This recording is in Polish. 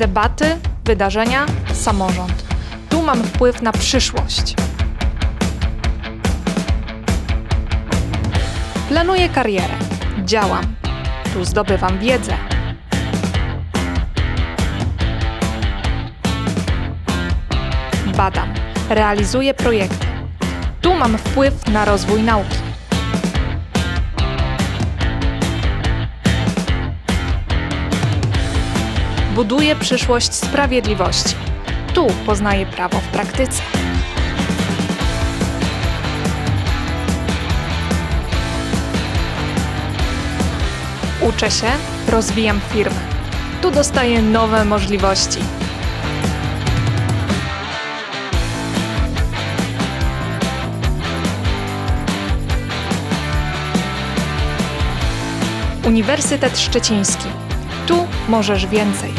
Debaty, wydarzenia, samorząd. Tu mam wpływ na przyszłość. Planuję karierę. Działam. Tu zdobywam wiedzę. Badam. Realizuję projekty. Tu mam wpływ na rozwój nauki. Buduję przyszłość sprawiedliwości. Tu poznaję prawo w praktyce. Uczę się, rozwijam firmę. Tu dostaję nowe możliwości. Uniwersytet Szczeciński. Tu możesz więcej.